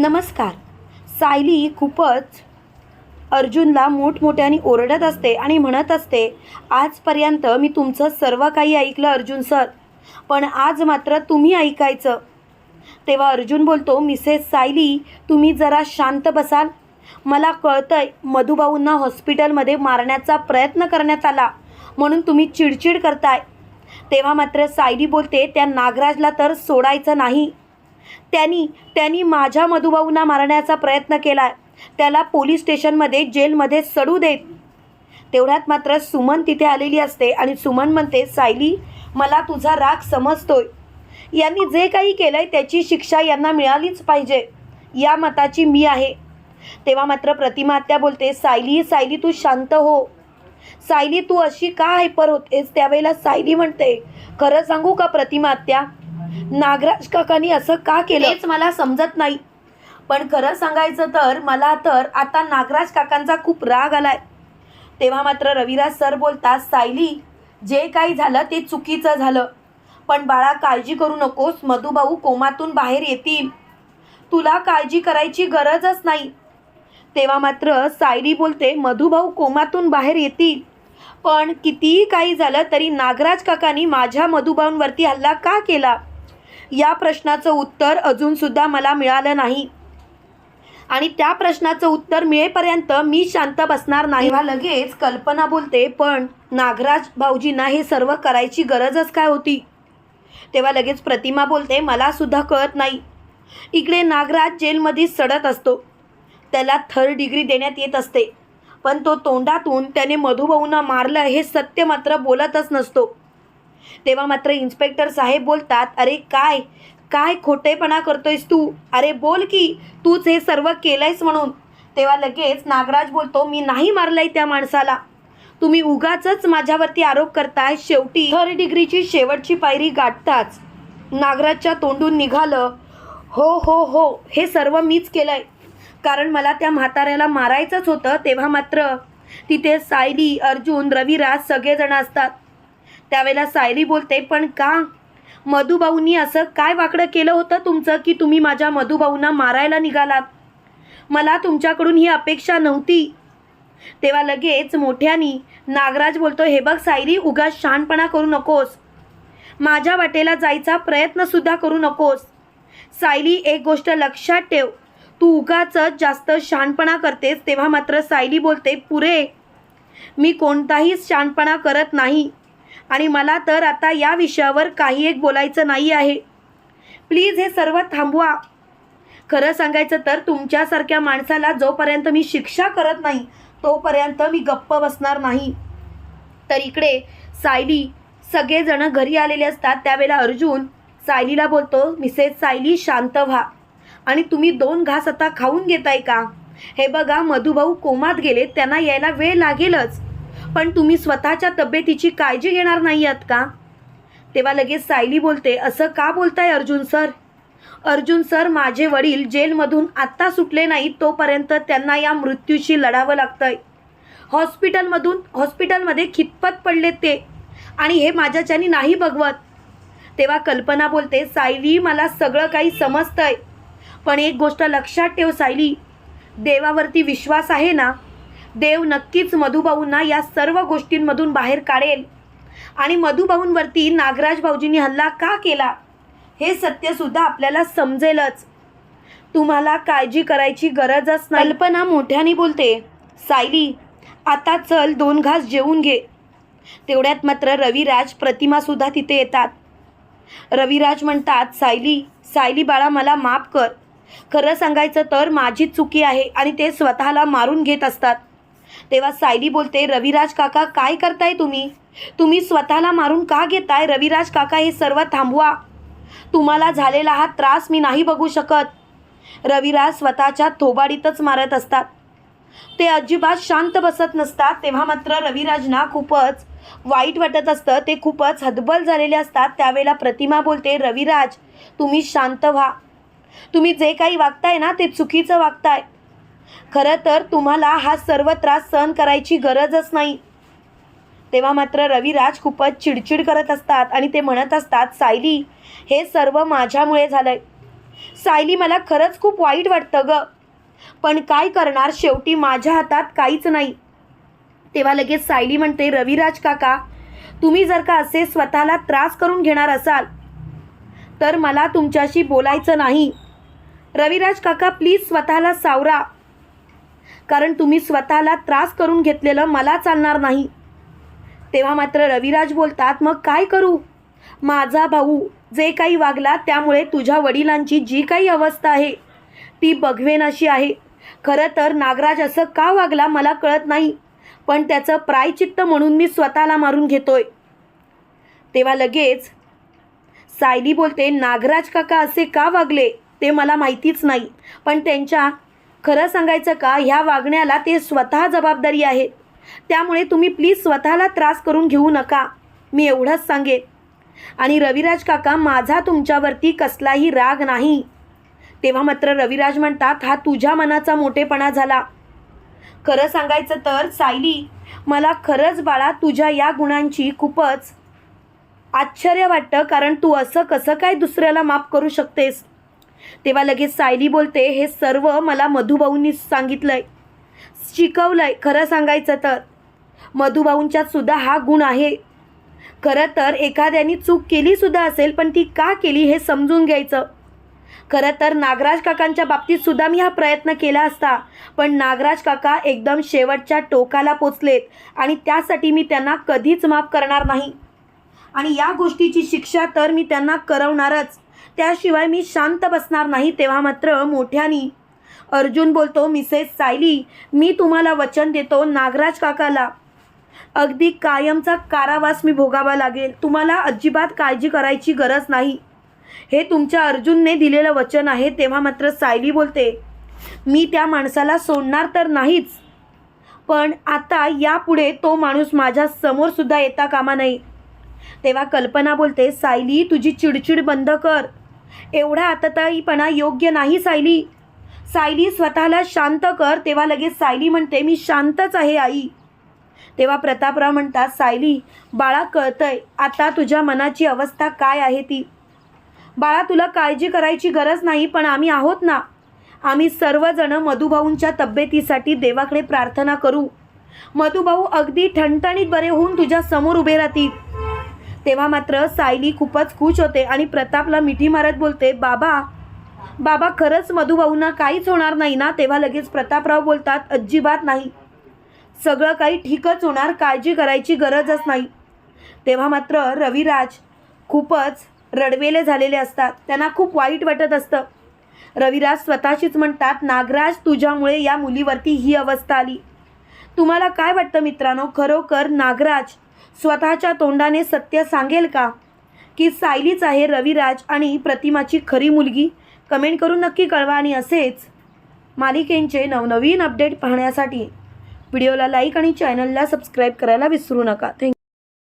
नमस्कार. सायली खूपच अर्जुनला मोठमोठ्याने ओरडत असते आणि म्हणत असते आजपर्यंत मी तुमचं सर्व काही ऐकलं अर्जुन सर. पण आज मात्र तुम्ही ऐकायचं. तेव्हा अर्जुन बोलतो मिसेस सायली तुम्ही जरा शांत बसाल. मला कळतंय मधुभाऊंना हॉस्पिटलमध्ये मारण्याचा प्रयत्न करण्यात आला. म्हणून तुम्ही चिडचिड करताय. तेव्हा मात्र सायली बोलते त्या नागराजला तर सोडायचं नाही. त्यांनी त्यांनी माझ्या मधुभाऊंना मारण्याचा प्रयत्न केला. त्याला पोलीस स्टेशनमध्ये जेलमध्ये सडू देत. तेवढ्यात मात्र सुमन तिथे आलेली असते आणि सुमन म्हणते सायली मला तुझा राग समजतोय. यांनी जे काही केलंय त्याची शिक्षा यांना मिळालीच पाहिजे. या मताची मी आहे. तेव्हा मात्र प्रतिमा त्या बोलते सायली सायली तू शांत हो. सायली तू अशी का हायपर होतेस? त्यावेळेला सायली म्हणते खरं सांगू का प्रतिमा आत्या? नागराज काकांनी असं का केलं? हेच मला समजत नाही. पण खरं सांगायचं तर मला तर आता नागराज काकांचा खूप राग आलाय. तेव्हा मात्र रविराज सर बोलतात सायली जे काही झालं ते चुकीचं झालं. पण बाळा काळजी करू नकोस. मधुभाऊ कोमातून बाहेर येतील. तुला काळजी करायची गरजच नाही. तेव्हा मात्र सायली बोलते मधुभाऊ कोमातून बाहेर येतील. पण कितीही काही झालं तरी नागराज काकांनी माझ्या मधुभाऊंवरती हल्ला का केला? या प्रश्नाचं उत्तर अजूनसुद्धा मला मिळालं नाही. आणि त्या प्रश्नाचं उत्तर मिळेपर्यंत मी शांत बसणार नाही. तेव्हा लगेच कल्पना बोलते पण नागराज भाऊजींना हे सर्व करायची गरजच काय होती? तेव्हा लगेच प्रतिमा बोलते मला सुद्धा कळत नाही. इकडे नागराज जेलमध्ये सडत असतो. त्याला थर्ड डिग्री देण्यात येत असते. पण तो तोंडातून त्याने मधुभाऊंना मारलं हे सत्य मात्र बोलतच नसतो. तेव्हा मात्र इन्स्पेक्टर साहेब बोलतात अरे काय? काय खोटेपणा करतोयस तू? अरे बोल की तूच हे सर्व केलंयस म्हणून. तेव्हा लगेच नागराज बोलतो मी नाही मारलंय त्या माणसाला. तुम्ही उगाच माझ्यावरती आरोप करताय. शेवटी थर्ड डिग्रीची शेवटची पायरी गाठताच नागराजच्या तोंडून निघालं. हो हो हो हे सर्व मीच केलंय. कारण मला त्या म्हाताऱ्याला मारायचंच होतं. तेव्हा मात्र तिथे सायली अर्जुन रविराज सगळेजण असतात. त्यावेळेला सायली बोलते पण का? मधुभाऊंनी असं काय वाकडं केलं होतं तुमचं की तुम्ही माझ्या मधुभाऊंना मारायला निघालात? मला तुमच्याकडून ही अपेक्षा नव्हती. तेव्हा लगेच मोठ्यानी नागराज बोलतो हे बघ सायली उगाच शहाणपणा करू नकोस. माझ्या वाटेला जायचा प्रयत्नसुद्धा करू नकोस. सायली एक गोष्ट लक्षात ठेव. तू उगाच जास्त शहाणपणा करतेस तेव्हा मात्र सायली बोलते पुरे मी कोणताही शहाणपणा करत नाही. आणि मला तर आता या विषयावर काही एक बोलायचं नाही आहे. प्लीज हे सर्व थांबवा. खरं सांगायचं तर तुमच्यासारख्या माणसाला जोपर्यंत मी शिक्षा करत नाही तोपर्यंत मी गप्प बसणार नाही. तर इकडे सायली सगळेजण घरी आलेले असतात त्यावेळेला अर्जुन सायलीला बोलतो मिसेस सायली शांत व्हा. आणि तुम्ही दोन घास आता खाऊन घेताय का? हे बघा मधुभाऊ कोमात गेले त्यांना यायला वेळ लागेलच. पण तुम्ही स्वतःच्या तब्येतीची काळजी घेणार नाही आहात का? तेव्हा लगेच सायली बोलते असं का बोलताय अर्जुन सर? अर्जुन सर माझे वडील जेलमधून आत्ता सुटले नाही तोपर्यंत त्यांना या मृत्यूशी लढावं लागतंय. हॉस्पिटलमधून हॉस्पिटलमध्ये खितपत पडले ते आणि हे माझ्याच्यानी नाही बघवत तेव्हा कल्पना बोलते सायली मला सगळं काही समजतंय पण एक गोष्ट लक्षात ठेव सायली. देवावरती विश्वास आहे ना देव नक्कीच मधुभाऊंना या सर्व गोष्टींमधून बाहेर काढेल. आणि मधुभाऊंवरती नागराज भाऊजींनी हल्ला का केला? हे सत्यसुद्धा आपल्याला समजेलच. तुम्हाला काळजी करायची गरजच नाही. कल्पना मोठ्याने बोलते सायली आता चल दोन घास जेवून घे. तेवढ्यात मात्र रविराज प्रतिमासुद्धा तिथे येतात. रविराज म्हणतात सायली सायली बाळा मला माफ कर. खरं सांगायचं तर माझीच चुकी आहे आणि ते स्वतःला मारून घेत असतात. तेव्हा सायली बोलते रविराज काका काय करताय तुम्ही? तुम्ही स्वतःला मारून का घेताय? रविराज काका हे सर्व थांबवा. तुम्हाला झालेला हा त्रास मी नाही बघू शकत. रविराज स्वतःच्या थोबाडीतच मारत असतात. ते अजिबात शांत बसत नसतात. तेव्हा मात्र रविराजना खूपच वाईट वाटत असतं. ते खूपच हतबल झालेले असतात. त्यावेळेला प्रतिमा बोलते रविराज तुम्ही शांत व्हा. तुम्ही जे काही वागताय ना ते चुकीचं वागताय. खरं तर तुम्हाला हा सर्व त्रास सहन करायची गरजच नाही. तेव्हा मात्र रविराज खूपच चिडचिड करत असतात आणि ते म्हणत असतात सायली हे सर्व माझ्यामुळे झालंय. सायली मला खरंच खूप वाईट वाटतं ग. पण काय करणार शेवटी माझ्या हातात काहीच नाही. तेव्हा लगेच सायली म्हणते रविराज काका तुम्ही जर का असे स्वतःला त्रास करून घेणार असाल तर मला तुमच्याशी बोलायचं नाही. रविराज काका प्लीज स्वतःला सावरा. कारण तुम्ही स्वतःला त्रास करून घेतलेलं मला चालणार नाही. तेव्हा मात्र रविराज बोलतात मग काय करू? माझा भाऊ जे काही वागला त्यामुळे तुझ्या वडिलांची जी काही अवस्था आहे ती बघवेन अशी आहे. खरं तर नागराज असं का वागला मला कळत नाही पण त्याचं प्रायचित्त म्हणून मी स्वतःला मारून घेतोय. तेव्हा लगेच सायली बोलते नागराज काका असे का वागले? ते मला माहितीच नाही पण त्यांच्या खरं सांगायचं का ह्या वागण्याला ते स्वतः जबाबदारी आहेत त्यामुळे तुम्ही प्लीज स्वतःला त्रास करून घेऊ नका. मी एवढंच सांगेन. आणि रविराज काका माझा तुमच्यावरती कसलाही राग नाही. तेव्हा मात्र रविराज म्हणतात हा तुझ्या मनाचा मोठेपणा झाला. खरं सांगायचं तर सायली मला खरंच बाळा तुझ्या या गुणांची खूपच आश्चर्य वाटतं कारण तू असं कसं काय दुसऱ्याला माफ करू शकतेस? तेव्हा लगेच सायली बोलते हे सर्व मला मधुभाऊंनी सांगितलंय. शिकवलंय खरं सांगायचं तर. मधुभाऊंच्यात सुद्धा हा गुण आहे. खरं तर एखाद्याने चूक केली सुद्धा असेल पण ती का केली हे समजून घ्यायचं. खरं तर नागराज काकांच्या बाबतीत सुद्धा मी हा प्रयत्न केला असता पण नागराज काका एकदम शेवटच्या टोकाला पोचलेत आणि त्यासाठी मी त्यांना कधीच माफ करणार नाही. आणि या गोष्टीची शिक्षा तर मी त्यांना करवणारच. त्याशिवाय मी शांत बसणार नाही तेव्हा मात्र मोठ्यानी अर्जुन बोलतो मिसेस सायली मी तुम्हाला वचन देतो नागराज काकाला. अगदी कायमचा कारावास मी भोगावा लागेल. तुम्हाला अजिबात काळजी करायची गरज नाही. हे तुमच्या अर्जुनने दिलेलं वचन आहे तेव्हा मात्र सायली बोलते मी त्या माणसाला सोडणार तर नाहीच पण आता यापुढे तो माणूस माझ्या समोरसुद्धा येता कामा नाही तेव्हा कल्पना बोलते सायली तुझी चिडचिड बंद कर. एवढा आतताईपणा योग्य नाही सायली. सायली स्वतःला शांत कर तेव्हा लगेच सायली म्हणते मी शांतच आहे आई. तेव्हा प्रतापराव म्हणतात सायली बाळा कळतंय आता तुझ्या मनाची अवस्था काय आहे ती? बाळा तुला काळजी करायची गरज नाही पण आम्ही आहोत ना. आम्ही सर्वजण मधुभाऊंच्या तब्येतीसाठी देवाकडे प्रार्थना करू. मधुभाऊ अगदी ठणठणीत बरे होऊन तुझ्या समोर उभे राहतील. तेव्हा मात्र सायली खूपच खुश होते आणि प्रतापला मिठी मारत बोलते बाबा बाबा खरंच मधुभाऊंना काहीच होणार नाही ना? तेव्हा लगेच प्रतापराव बोलतात अजिबात नाही. सगळं काही ठीकच होणार काळजी करायची गरजच नाही. तेव्हा मात्र रविराज खूपच रडवेले झालेले असतात. त्यांना खूप वाईट वाटत असतं. रविराज स्वतःशीच म्हणतात नागराज तुझ्यामुळे या मुलीवरती ही अवस्था आली. तुम्हाला काय वाटतं मित्रांनो? खरोखर नागराज स्वतःच्या तोंडाने सत्य सांगेल का? की सायलीच आहे रविराज आणि प्रतिमाची खरी मुलगी? कमेंट करून नक्की कळवा आणि असेच मालिकेंचे नवनवीन अपडेट पाहण्यासाठी. व्हिडिओला लाईक आणि चॅनलला सबस्क्राईब करायला विसरू नका. थँक्यू